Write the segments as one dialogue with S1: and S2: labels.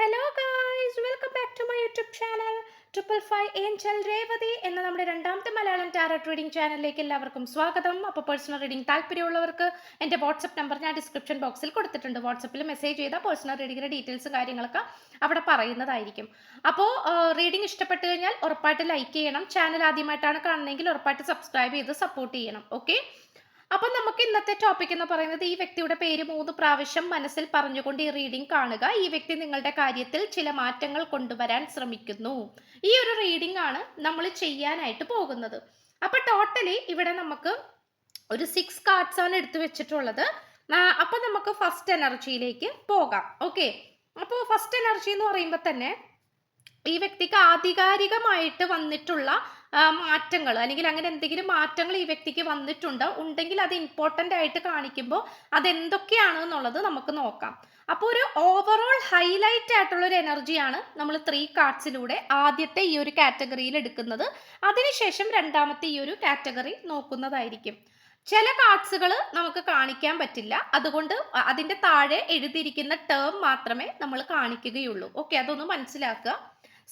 S1: Hello guys welcome back to my YouTube channel triple five angel Revathi എന്ന നമ്മുടെ രണ്ടാമത്തെ Malayalam tarot reading ചാനലിലേക്ക് എല്ലാവർക്കും സ്വാഗതം അപ്പോൾ പേഴ്സണൽ റീഡിംഗ് താല്പര്യമുള്ളവർക്ക് എൻ്റെ വാട്സപ്പ് നമ്പർ ഞാൻ ഡിസ്ക്രിപ്ഷൻ ബോക്സിൽ കൊടുത്തിട്ടുണ്ട് വാട്സപ്പിൽ മെസ്സേജ് ചെയ്താൽ പേഴ്സണൽ റീഡിങ്ങിൻ്റെ ഡീറ്റെയിൽസും കാര്യങ്ങളൊക്കെ അവിടെ പറയുന്നതായിരിക്കും അപ്പോൾ റീഡിംഗ് ഇഷ്ടപ്പെട്ടു കഴിഞ്ഞാൽ ഉറപ്പായിട്ട് ലൈക്ക് ചെയ്യണം ചാനൽ ആദ്യമായിട്ടാണ് കാണുന്നതെങ്കിൽ ഉറപ്പായിട്ട് സബ്സ്ക്രൈബ് ചെയ്ത് സപ്പോർട്ട് ചെയ്യണം ഓക്കെ അപ്പൊ നമുക്ക് ഇന്നത്തെ ടോപ്പിക് എന്ന് പറയുന്നത് ഈ വ്യക്തിയുടെ പേര് മൂന്ന് പ്രാവശ്യം മനസ്സിൽ പറഞ്ഞുകൊണ്ട് ഈ റീഡിംഗ് കാണുക ഈ വ്യക്തി നിങ്ങളുടെ കാര്യത്തിൽ ചില മാറ്റങ്ങൾ കൊണ്ടുവരാൻ ശ്രമിക്കുന്നു ഈ ഒരു റീഡിംഗ് ആണ് നമ്മൾ ചെയ്യാനായിട്ട് പോകുന്നത് അപ്പൊ ടോട്ടലി ഇവിടെ നമുക്ക് ഒരു സിക്സ് കാർഡ്സ് ആണ് എടുത്തു വെച്ചിട്ടുള്ളത് അപ്പൊ നമുക്ക് ഫസ്റ്റ് എനർജിയിലേക്ക് പോകാം ഓക്കെ അപ്പോൾ ഫസ്റ്റ് എനർജി എന്ന് പറയുമ്പോൾ തന്നെ ഈ വ്യക്തിക്ക് ആധികാരികമായിട്ട് വന്നിട്ടുള്ള മാറ്റങ്ങൾ അല്ലെങ്കിൽ അങ്ങനെ എന്തെങ്കിലും മാറ്റങ്ങൾ ഈ വ്യക്തിക്ക് വന്നിട്ടുണ്ട് ഉണ്ടെങ്കിൽ അത് ഇമ്പോർട്ടൻ്റ് ആയിട്ട് കാണിക്കുമ്പോൾ അതെന്തൊക്കെയാണ് എന്നുള്ളത് നമുക്ക് നോക്കാം അപ്പോൾ ഒരു ഓവറോൾ ഹൈലൈറ്റ് ആയിട്ടുള്ള ഒരു എനർജിയാണ് നമ്മൾ ത്രീ കാർഡ്സിലൂടെ ആദ്യത്തെ ഈ ഒരു കാറ്റഗറിയിൽ എടുക്കുന്നത് അതിനുശേഷം രണ്ടാമത്തെ ഈ ഒരു കാറ്റഗറി നോക്കുന്നതായിരിക്കും ചില കാർഡ്സുകൾ നമുക്ക് കാണിക്കാൻ പറ്റില്ല അതുകൊണ്ട് അതിൻ്റെ താഴെ എഴുതിയിരിക്കുന്ന ടേം മാത്രമേ നമ്മൾ കാണിക്കുകയുള്ളൂ ഓക്കെ അതൊന്ന് മനസ്സിലാക്കുക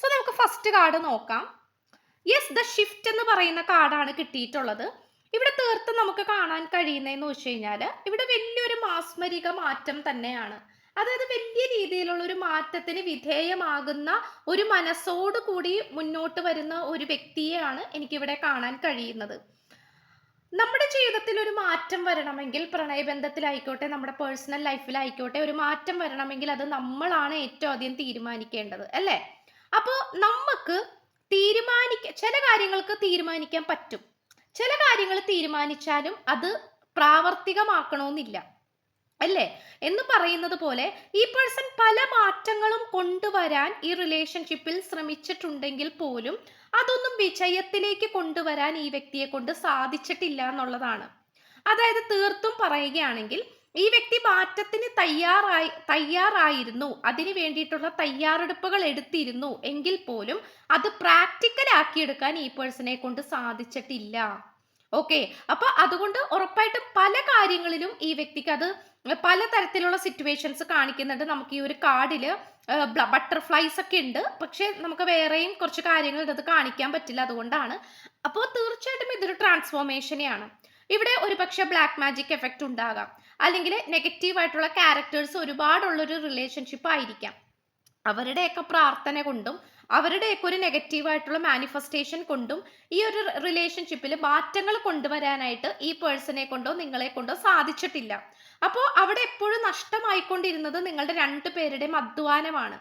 S1: സോ നമുക്ക് ഫസ്റ്റ് കാർഡ് നോക്കാം യെസ് ദ ഷിഫ്റ്റ് എന്ന് പറയുന്ന കാർഡാണ് കിട്ടിയിട്ടുള്ളത് ഇവിടെ തീർത്ത് നമുക്ക് കാണാൻ കഴിയുന്നതെന്ന് വെച്ച് കഴിഞ്ഞാൽ ഇവിടെ വലിയൊരു മാസ്മരിക മാറ്റം തന്നെയാണ് അതായത് വലിയ രീതിയിലുള്ള ഒരു മാറ്റത്തിന് വിധേയമാകുന്ന ഒരു മനസ്സോട് കൂടി മുന്നോട്ട് വരുന്ന ഒരു വ്യക്തിയെയാണ് എനിക്കിവിടെ കാണാൻ കഴിയുന്നത് നമ്മുടെ ജീവിതത്തിൽ ഒരു മാറ്റം വരണമെങ്കിൽ പ്രണയബന്ധത്തിലായിക്കോട്ടെ നമ്മുടെ പേഴ്സണൽ ലൈഫിലായിക്കോട്ടെ ഒരു മാറ്റം വരണമെങ്കിൽ അത് നമ്മളാണ് ഏറ്റവും ആദ്യം തീരുമാനിക്കേണ്ടത് അല്ലേ അപ്പോൾ നമുക്ക് തീരുമാനിക്ക ചില കാര്യങ്ങൾക്ക് തീരുമാനിക്കാൻ പറ്റും ചില കാര്യങ്ങൾ തീരുമാനിച്ചാലും അത് പ്രാവർത്തികമാക്കണമെന്നില്ല അല്ലേ എന്ന് പറയുന്നത് പോലെ ഈ പേഴ്സൺ പല മാറ്റങ്ങളും കൊണ്ടുവരാൻ ഈ റിലേഷൻഷിപ്പിൽ ശ്രമിച്ചിട്ടുണ്ടെങ്കിൽ പോലും അതൊന്നും വിജയത്തിലേക്ക് കൊണ്ടുവരാൻ ഈ വ്യക്തിയെ കൊണ്ട് സാധിച്ചിട്ടില്ല എന്നുള്ളതാണ് അതായത് തീർത്തും പറയുകയാണെങ്കിൽ ഈ വ്യക്തി മാറ്റത്തിന് തയ്യാറായി തയ്യാറായിരുന്നു അതിനു വേണ്ടിയിട്ടുള്ള തയ്യാറെടുപ്പുകൾ എടുത്തിരുന്നു എങ്കിൽ പോലും അത് പ്രാക്ടിക്കൽ ആക്കിയെടുക്കാൻ ഈ പേഴ്സണെ കൊണ്ട് സാധിച്ചിട്ടില്ല ഓക്കെ അപ്പൊ അതുകൊണ്ട് ഉറപ്പായിട്ടും പല കാര്യങ്ങളിലും ഈ വ്യക്തിക്ക് അത് പലതരത്തിലുള്ള സിറ്റുവേഷൻസ് കാണിക്കുന്നുണ്ട് നമുക്ക് ഈ ഒരു കാർഡില് ബട്ടർഫ്ലൈസ് ഒക്കെ ഉണ്ട് പക്ഷെ നമുക്ക് വേറെയും കുറച്ച് കാര്യങ്ങൾ ഇത് കാണിക്കാൻ പറ്റില്ല അതുകൊണ്ടാണ് അപ്പോൾ തീർച്ചയായിട്ടും ഇതൊരു ട്രാൻസ്ഫോർമേഷനെയാണ് ഇവിടെ ഒരു ബ്ലാക്ക് മാജിക് എഫക്റ്റ് ഉണ്ടാകാം അല്ലെങ്കിൽ നെഗറ്റീവായിട്ടുള്ള ക്യാരക്ടേഴ്സ് ഒരുപാടുള്ളൊരു റിലേഷൻഷിപ്പ് ആയിരിക്കാം അവരുടെയൊക്കെ പ്രാർത്ഥന കൊണ്ടും അവരുടെയൊക്കെ ഒരു നെഗറ്റീവായിട്ടുള്ള മാനിഫെസ്റ്റേഷൻ കൊണ്ടും ഈ ഒരു റിലേഷൻഷിപ്പിൽ മാറ്റങ്ങൾ കൊണ്ടുവരാനായിട്ട് ഈ പേഴ്സണെ കൊണ്ടോ നിങ്ങളെ കൊണ്ടോ സാധിച്ചിട്ടില്ല അപ്പോൾ അവിടെ എപ്പോഴും നഷ്ടമായിക്കൊണ്ടിരുന്നത് നിങ്ങളുടെ രണ്ടു പേരുടെയും അധ്വാനമാണ്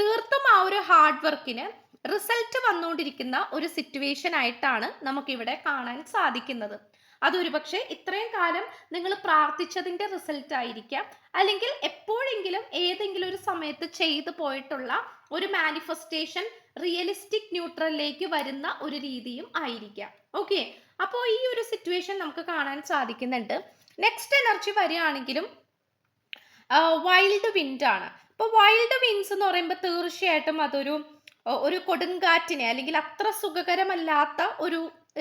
S1: തീർത്തും ആ ഒരു ഹാർഡ് വർക്കിന് റിസൾട്ട് വന്നുകൊണ്ടിരിക്കുന്ന ഒരു സിറ്റുവേഷൻ ആയിട്ടാണ് നമുക്കിവിടെ കാണാൻ സാധിക്കുന്നത് അതൊരു പക്ഷേ ഇത്രയും കാലം നിങ്ങൾ പ്രാർത്ഥിച്ചതിന്റെ റിസൾട്ട് ആയിരിക്കാം അല്ലെങ്കിൽ എപ്പോഴെങ്കിലും ഏതെങ്കിലും ഒരു സമയത്ത് ചെയ്തു പോയിട്ടുള്ള ഒരു മാനിഫെസ്റ്റേഷൻ റിയലിസ്റ്റിക് ന്യൂട്രലിലേക്ക് വരുന്ന ഒരു രീതിയും ആയിരിക്കാം ഓക്കെ അപ്പോൾ ഈ ഒരു സിറ്റുവേഷൻ നമുക്ക് കാണാൻ സാധിക്കുന്നുണ്ട് നെക്സ്റ്റ് എനർജി വരികയാണെങ്കിലും വൈൽഡ് വിൻഡ് ആണ് അപ്പോൾ വൈൽഡ് വിൻഡ്സ് എന്ന് പറയുമ്പോൾ തീർച്ചയായിട്ടും അതൊരു ഒരു കൊടുങ്കാറ്റിനെ അല്ലെങ്കിൽ അത്ര സുഖകരമല്ലാത്ത ഒരു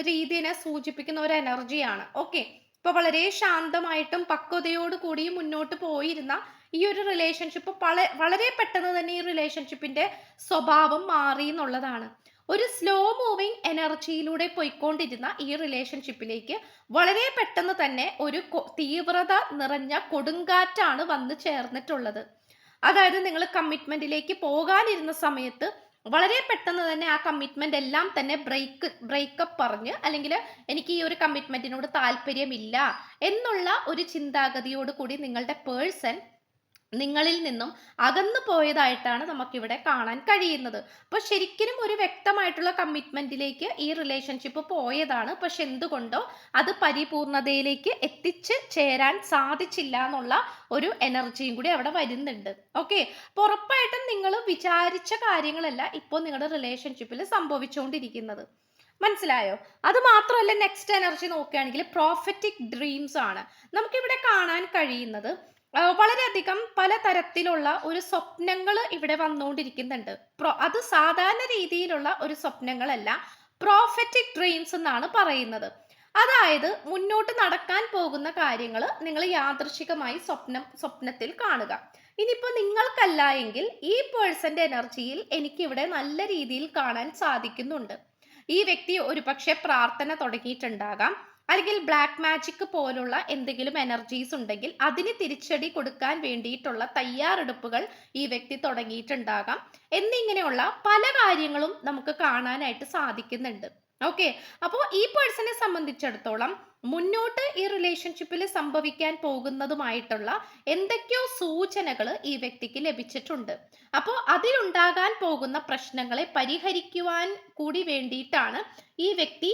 S1: രീതിനെ സൂചിപ്പിക്കുന്ന ഒരു എനർജിയാണ് ഓക്കെ ഇപ്പൊ വളരെ ശാന്തമായിട്ടും പക്വതയോട് കൂടി മുന്നോട്ട് പോയിരുന്ന ഈ ഒരു റിലേഷൻഷിപ്പ് പല വളരെ പെട്ടെന്ന് തന്നെ ഈ റിലേഷൻഷിപ്പിന്റെ സ്വഭാവം മാറി എന്നുള്ളതാണ് ഒരു സ്ലോ മൂവിങ് എനർജിയിലൂടെ പോയിക്കൊണ്ടിരുന്ന ഈ റിലേഷൻഷിപ്പിലേക്ക് വളരെ പെട്ടെന്ന് തന്നെ ഒരു തീവ്രത നിറഞ്ഞ കൊടുങ്കാറ്റാണ് വന്നു ചേർന്നിട്ടുള്ളത് അതായത് നിങ്ങൾ കമ്മിറ്റ്മെന്റിലേക്ക് പോകാനിരുന്ന സമയത്ത് വളരെ പെട്ടെന്ന് തന്നെ ആ കമ്മിറ്റ്മെന്റ് എല്ലാം തന്നെ ബ്രേക്ക് ബ്രേക്കപ്പ് പറഞ്ഞ് അല്ലെങ്കിൽ എനിക്ക് ഈ ഒരു കമ്മിറ്റ്മെന്റിനോട് താല്പര്യമില്ല എന്നുള്ള ഒരു ചിന്താഗതിയോട് കൂടി നിങ്ങളുടെ പേഴ്സൺ നിങ്ങളിൽ നിന്നും അകന്നു പോയതായിട്ടാണ് നമുക്കിവിടെ കാണാൻ കഴിയുന്നത് അപ്പോൾ ശരിക്കും ഒരു വ്യക്തമായിട്ടുള്ള കമ്മിറ്റ്മെന്റിലേക്ക് ഈ റിലേഷൻഷിപ്പ് പോയതാണ് പക്ഷെ എന്തുകൊണ്ടോ അത് പരിപൂർണതയിലേക്ക് എത്തിച്ച് ചേരാൻ സാധിച്ചില്ല എന്നുള്ള ഒരു എനർജിയും കൂടി അവിടെ വരുന്നുണ്ട് ഓക്കെ അപ്പോൾ ഉറപ്പായിട്ടും നിങ്ങൾ വിചാരിച്ച കാര്യങ്ങളല്ല ഇപ്പോൾ നിങ്ങളുടെ റിലേഷൻഷിപ്പിൽ സംഭവിച്ചുകൊണ്ടിരിക്കുന്നത് മനസ്സിലായോ അത് മാത്രമല്ല നെക്സ്റ്റ് എനർജി നോക്കുകയാണെങ്കിൽ പ്രോഫറ്റിക് ഡ്രീംസ് ആണ് നമുക്കിവിടെ കാണാൻ കഴിയുന്നത് വളരെയധികം പലതരത്തിലുള്ള ഒരു സ്വപ്നങ്ങൾ ഇവിടെ വന്നുകൊണ്ടിരിക്കുന്നുണ്ട് പ്രോ അത് സാധാരണ രീതിയിലുള്ള ഒരു സ്വപ്നങ്ങളല്ല പ്രോഫറ്റിക് ഡ്രീംസ് എന്നാണ് പറയുന്നത് അതായത് മുന്നോട്ട് നടക്കാൻ പോകുന്ന കാര്യങ്ങൾ നിങ്ങൾ യാദൃശികമായി സ്വപ്നം സ്വപ്നത്തിൽ കാണുക ഇനിയിപ്പോൾ നിങ്ങൾക്കല്ല എങ്കിൽ ഈ പേഴ്സന്റെ എനർജിയിൽ എനിക്കിവിടെ നല്ല രീതിയിൽ കാണാൻ സാധിക്കുന്നുണ്ട് ഈ വ്യക്തി ഒരുപക്ഷെ പ്രാർത്ഥന തുടങ്ങിയിട്ടുണ്ടാകാം അല്ലെങ്കിൽ ബ്ലാക്ക് മാജിക് പോലുള്ള എന്തെങ്കിലും എനർജീസ് ഉണ്ടെങ്കിൽ അതിന് തിരിച്ചടി കൊടുക്കാൻ വേണ്ടിയിട്ടുള്ള തയ്യാറെടുപ്പുകൾ ഈ വ്യക്തി തുടങ്ങിയിട്ടുണ്ടാകാം എന്നിങ്ങനെയുള്ള പല കാര്യങ്ങളും നമുക്ക് കാണാനായിട്ട് സാധിക്കുന്നുണ്ട് ഓക്കെ അപ്പോൾ ഈ പേഴ്സണെ സംബന്ധിച്ചിടത്തോളം മുന്നോട്ട് ഈ റിലേഷൻഷിപ്പിൽ സംഭവിക്കാൻ പോകുന്നതുമായിട്ടുള്ള എന്തൊക്കെയോ സൂചനകൾ ഈ വ്യക്തിക്ക് ലഭിച്ചിട്ടുണ്ട് അപ്പോൾ അതിലുണ്ടാകാൻ പോകുന്ന പ്രശ്നങ്ങളെ പരിഹരിക്കുവാൻ കൂടി വേണ്ടിയിട്ടാണ് ഈ വ്യക്തി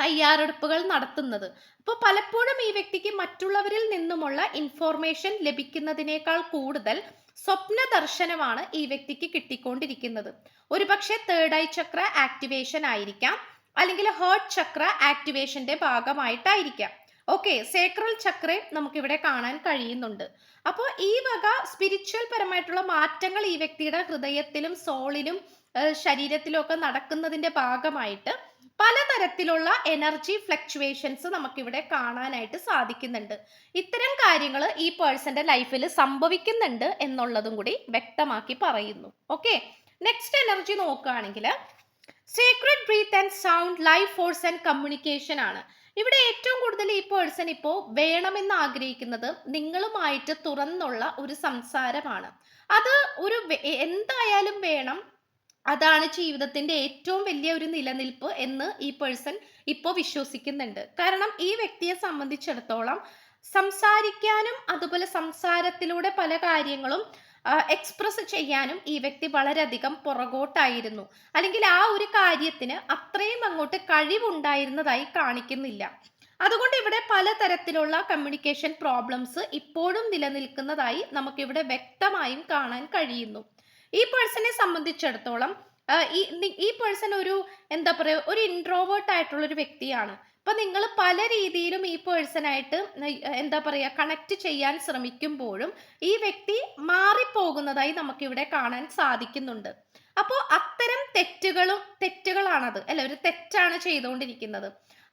S1: തയ്യാറെടുപ്പുകൾ നടത്തുന്നത് അപ്പോൾ പലപ്പോഴും ഈ വ്യക്തിക്ക് മറ്റുള്ളവരിൽ നിന്നുമുള്ള ഇൻഫോർമേഷൻ ലഭിക്കുന്നതിനേക്കാൾ കൂടുതൽ സ്വപ്ന ദർശനമാണ് ഈ വ്യക്തിക്ക് കിട്ടിക്കൊണ്ടിരിക്കുന്നത് ഒരുപക്ഷെ തേർഡ് ഐ ചക്ര ആക്ടിവേഷൻ ആയിരിക്കാം അല്ലെങ്കിൽ ഹേർട്ട് ചക്ര ആക്ടിവേഷന്റെ ഭാഗമായിട്ടായിരിക്കാം ഓക്കെ സേക്രൽ ചക്രയും നമുക്കിവിടെ കാണാൻ കഴിയുന്നുണ്ട് അപ്പോൾ ഈ വക സ്പിരിച്വൽ പരമായിട്ടുള്ള മാറ്റങ്ങൾ ഈ വ്യക്തിയുടെ ഹൃദയത്തിലും സോളിലും ശരീരത്തിലും ഒക്കെ നടക്കുന്നതിന്റെ ഭാഗമായിട്ട് പലതരത്തിലുള്ള എനർജി ഫ്ലക്ച്വേഷൻസ് നമുക്കിവിടെ കാണാനായിട്ട് സാധിക്കുന്നുണ്ട് ഇത്തരം കാര്യങ്ങൾ ഈ പേഴ്സന്റെ ലൈഫിൽ സംഭവിക്കുന്നുണ്ട് എന്നുള്ളതും കൂടി വ്യക്തമാക്കി പറയുന്നു ഓക്കെ നെക്സ്റ്റ് എനർജി നോക്കുകയാണെങ്കിൽ secret breath and sound life force and communication ആണ് ഇവിടെ ഏറ്റവും കൂടുതൽ ഈ പേഴ്സൺ ഇപ്പോൾ വേണമെന്ന് ആഗ്രഹിക്കുന്നത് നിങ്ങളുമായിട്ട് തുറന്നുള്ള ഒരു സംസാരമാണ് അത് ഒരു എന്തായാലും വേണം അതാണ് ജീവിതത്തിന്റെ ഏറ്റവും വലിയ ഒരു നിലനിൽപ്പ് എന്ന് ഈ പേഴ്സൺ ഇപ്പോൾ വിശ്വസിക്കുന്നുണ്ട് കാരണം ഈ വ്യക്തിയെ സംബന്ധിച്ചിടത്തോളം സംസാരിക്കാനും അതുപോലെ സംസാരത്തിലൂടെ പല കാര്യങ്ങളും എക്സ്പ്രസ് ചെയ്യാനും ഈ വ്യക്തി വളരെയധികം പുറകോട്ടായിരുന്നു അല്ലെങ്കിൽ ആ ഒരു കാര്യത്തിന് അത്രയും അങ്ങോട്ട് കഴിവുണ്ടായിരുന്നതായി കാണിക്കുന്നില്ല അതുകൊണ്ട് ഇവിടെ പലതരത്തിലുള്ള കമ്മ്യൂണിക്കേഷൻ പ്രോബ്ലംസ് ഇപ്പോഴും നിലനിൽക്കുന്നതായി നമുക്കിവിടെ വ്യക്തമായും കാണാൻ കഴിയുന്നു ഈ പേഴ്സണെ സംബന്ധിച്ചിടത്തോളം ഈ ഈ പേഴ്സൺ ഒരു എന്താ പറയുക ഒരു ഇൻട്രോവേർട്ട് ആയിട്ടുള്ള ഒരു വ്യക്തിയാണ് അപ്പം നിങ്ങൾ പല രീതിയിലും ഈ പേഴ്സണായിട്ട് എന്താ പറയുക കണക്ട് ചെയ്യാൻ ശ്രമിക്കുമ്പോഴും ഈ വ്യക്തി മാറിപ്പോകുന്നതായി നമുക്കിവിടെ കാണാൻ സാധിക്കുന്നുണ്ട് അപ്പോൾ അത്തരം തെറ്റുകളും തെറ്റുകളാണത് അല്ല ഒരു തെറ്റാണ് ചെയ്തുകൊണ്ടിരിക്കുന്നത്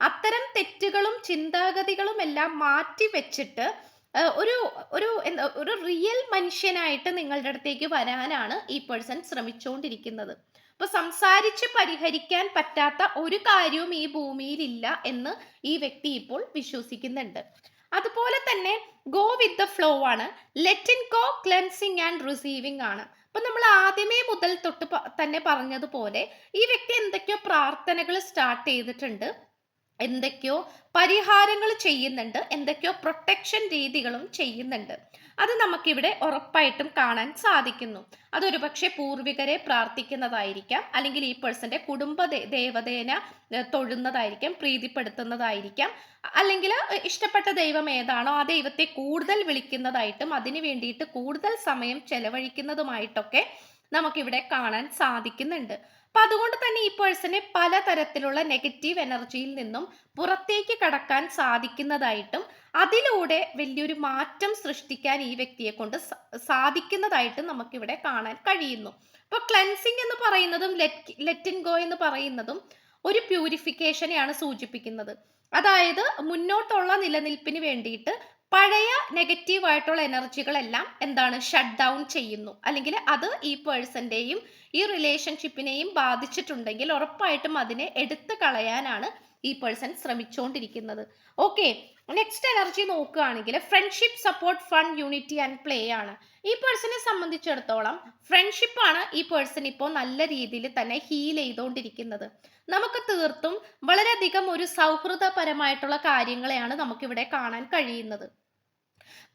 S1: അത്തരം തെറ്റുകളും ചിന്താഗതികളും എല്ലാം മാറ്റി വെച്ചിട്ട് ഒരു ഒരു എന്താ ഒരു റിയൽ മനുഷ്യനായിട്ട് നിങ്ങളുടെ അടുത്തേക്ക് വരാനാണ് ഈ പേഴ്സൺ ശ്രമിച്ചുകൊണ്ടിരിക്കുന്നത് അപ്പൊ സംസാരിച്ച് പരിഹരിക്കാൻ പറ്റാത്ത ഒരു കാര്യവും ഈ ഭൂമിയിലില്ല എന്ന് ഈ വ്യക്തി ഇപ്പോൾ വിശ്വസിക്കുന്നുണ്ട് അതുപോലെ തന്നെ ഗോ വിത്ത് ദ ഫ്ലോ ആണ് let in go cleansing and receiving ആണ് അപ്പൊ നമ്മൾ ആദ്യമേ മുതൽ തൊട്ട് തന്നെ പറഞ്ഞതുപോലെ ഈ വ്യക്തി എന്തൊക്കെയോ പ്രാർത്ഥനകൾ സ്റ്റാർട്ട് ചെയ്തിട്ടുണ്ട് എന്തൊക്കെയോ പരിഹാരങ്ങൾ ചെയ്യുന്നുണ്ട് എന്തൊക്കെയോ പ്രൊട്ടക്ഷൻ രീതികളും ചെയ്യുന്നുണ്ട് അത് നമുക്കിവിടെ ഉറപ്പായിട്ടും കാണാൻ സാധിക്കുന്നു അതൊരു പക്ഷേ പൂർവികരെ പ്രാർത്ഥിക്കുന്നതായിരിക്കാം അല്ലെങ്കിൽ ഈ പേഴ്സന്റെ കുടുംബ ദേവതേന തൊഴുന്നതായിരിക്കാം പ്രീതിപ്പെടുത്തുന്നതായിരിക്കാം അല്ലെങ്കിൽ ഇഷ്ടപ്പെട്ട ദൈവം ഏതാണോ ആ ദൈവത്തെ കൂടുതൽ വിളിക്കുന്നതായിട്ടും അതിനു വേണ്ടിയിട്ട് കൂടുതൽ സമയം ചെലവഴിക്കുന്നതുമായിട്ടൊക്കെ നമുക്കിവിടെ കാണാൻ സാധിക്കുന്നുണ്ട് അപ്പൊ അതുകൊണ്ട് തന്നെ ഈ പേഴ്സണെ പലതരത്തിലുള്ള നെഗറ്റീവ് എനർജിയിൽ നിന്നും പുറത്തേക്ക് കടക്കാൻ സാധിക്കുന്നതായിട്ടും അതിലൂടെ വലിയൊരു മാറ്റം സൃഷ്ടിക്കാൻ ഈ വ്യക്തിയെ കൊണ്ട് സാധിക്കുന്നതായിട്ട് നമുക്കിവിടെ കാണാൻ കഴിയുന്നു അപ്പോൾ ക്ലൻസിങ് എന്ന് പറയുന്നതും ലെറ്റ് ലെറ്റിൻ ഗോ എന്ന് പറയുന്നതും ഒരു പ്യൂരിഫിക്കേഷനെയാണ് സൂചിപ്പിക്കുന്നത് അതായത് മുന്നോട്ടുള്ള നിലനിൽപ്പിന് വേണ്ടിയിട്ട് പഴയ നെഗറ്റീവ് ആയിട്ടുള്ള എനർജികളെല്ലാം എന്താണ് ഷട്ട് ഡൗൺ ചെയ്യുന്നു അല്ലെങ്കിൽ അത് ഈ പേഴ്സൻ്റെയും ഈ റിലേഷൻഷിപ്പിനെയും ബാധിച്ചിട്ടുണ്ടെങ്കിൽ ഉറപ്പായിട്ടും അതിനെ എടുത്തു കളയാനാണ് ഈ പേഴ്സൺ ശ്രമിച്ചുകൊണ്ടിരിക്കുന്നത് ഓക്കെ നെക്സ്റ്റ് എനർജി നോക്കുകയാണെങ്കിൽ friendship support fun unity and play ആണ് ഈ പേഴ്സണെ സംബന്ധിച്ചിടത്തോളം ഫ്രണ്ട്ഷിപ്പാണ് ഈ പേഴ്സൺ ഇപ്പോൾ നല്ല രീതിയിൽ തന്നെ ഹീൽ ചെയ്തുകൊണ്ടിരിക്കുന്നത് നമുക്ക് തീർത്തും വളരെയധികം ഒരു സൗഹൃദപരമായിട്ടുള്ള കാര്യങ്ങളെയാണ് നമുക്കിവിടെ കാണാൻ കഴിയുന്നത്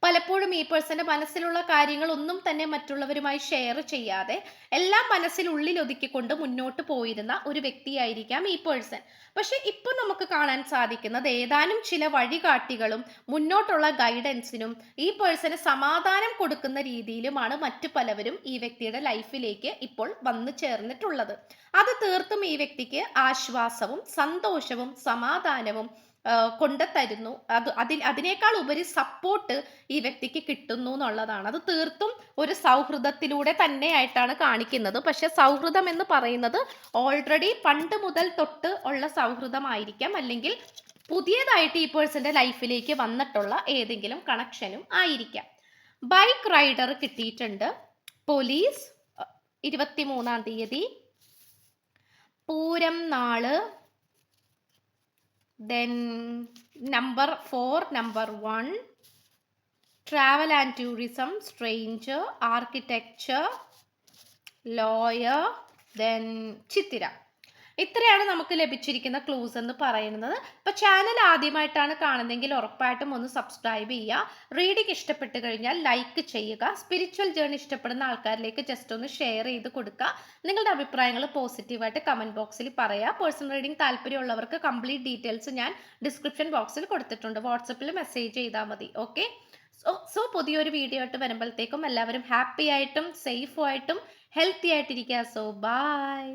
S1: പലപ്പോഴും ഈ പേഴ്സന്റെ മനസ്സിലുള്ള കാര്യങ്ങൾ ഒന്നും തന്നെ മറ്റുള്ളവരുമായി ഷെയർ ചെയ്യാതെ എല്ലാം മനസ്സിലുള്ളിൽ ഒതുക്കിക്കൊണ്ട് മുന്നോട്ട് പോയിരുന്ന ഒരു വ്യക്തിയായിരിക്കാം ഈ പേഴ്സൺ പക്ഷെ ഇപ്പൊ നമുക്ക് കാണാൻ സാധിക്കുന്നത് ഏതാനും ചില വഴികാട്ടികളും മുന്നോട്ടുള്ള ഗൈഡൻസിനും ഈ പേഴ്സന് സമാധാനം കൊടുക്കുന്ന രീതിയിലുമാണ് മറ്റു പലവരും ഈ വ്യക്തിയുടെ ലൈഫിലേക്ക് ഇപ്പോൾ വന്നു ചേർന്നിട്ടുള്ളത് അത് തീർത്തും ഈ വ്യക്തിക്ക് ആശ്വാസവും സന്തോഷവും സമാധാനവും കൊണ്ടുതരുന്നു അത് അതിൽ അതിനേക്കാൾ ഉപരി സപ്പോർട്ട് ഈ വ്യക്തിക്ക് കിട്ടുന്നു എന്നുള്ളതാണ് അത് തീർത്തും ഒരു സൗഹൃദത്തിലൂടെ തന്നെയായിട്ടാണ് കാണിക്കുന്നത് പക്ഷെ സൗഹൃദം എന്ന് പറയുന്നത് ഓൾറെഡി പണ്ട് മുതൽ തൊട്ട് ഉള്ള സൗഹൃദമായിരിക്കാം അല്ലെങ്കിൽ പുതിയതായിട്ട് ഈ പേഴ്സന്റെ ലൈഫിലേക്ക് വന്നിട്ടുള്ള ഏതെങ്കിലും കണക്ഷനും ആയിരിക്കാം ബൈക്ക് റൈഡർ കിട്ടിയിട്ടുണ്ട് പോലീസ് ഇരുപത്തി മൂന്നാം തീയതി പൂരം നാള് Then number 4, number 1, travel and tourism, stranger, architecture, lawyer, then chitira. ഇത്രയാണ് നമുക്ക് ലഭിച്ചിരിക്കുന്ന ക്ലൂസ് എന്ന് പറയുന്നത് ഇപ്പൊ ചാനൽ ആദ്യമായിട്ടാണ് കാണുന്നതെങ്കിൽ ഉറപ്പായിട്ടും ഒന്ന് സബ്സ്ക്രൈബ് ചെയ്യുക റീഡിംഗ് ഇഷ്ടപ്പെട്ട് കഴിഞ്ഞാൽ ലൈക്ക് ചെയ്യുക സ്പിരിച്വൽ ജേർണി ഇഷ്ടപ്പെടുന്ന ആൾക്കാരിലേക്ക് ജസ്റ്റ് ഒന്ന് ഷെയർ ചെയ്ത് കൊടുക്കുക നിങ്ങളുടെ അഭിപ്രായങ്ങൾ പോസിറ്റീവായിട്ട് കമന്റ് ബോക്സിൽ പറയുക പേഴ്സണൽ റീഡിംഗ് താല്പര്യമുള്ളവർക്ക് കംപ്ലീറ്റ് ഡീറ്റെയിൽസ് ഞാൻ ഡിസ്ക്രിപ്ഷൻ ബോക്സിൽ കൊടുത്തിട്ടുണ്ട് വാട്സപ്പിൽ മെസ്സേജ് ചെയ്താൽ മതി ഓക്കെ സോ സോ പുതിയൊരു വീഡിയോ ആയിട്ട് വരുമ്പോഴത്തേക്കും എല്ലാവരും ഹാപ്പി ആയിട്ടും സേഫുമായിട്ടും ഹെൽത്തി ആയിട്ടിരിക്കുക സോ ബായ്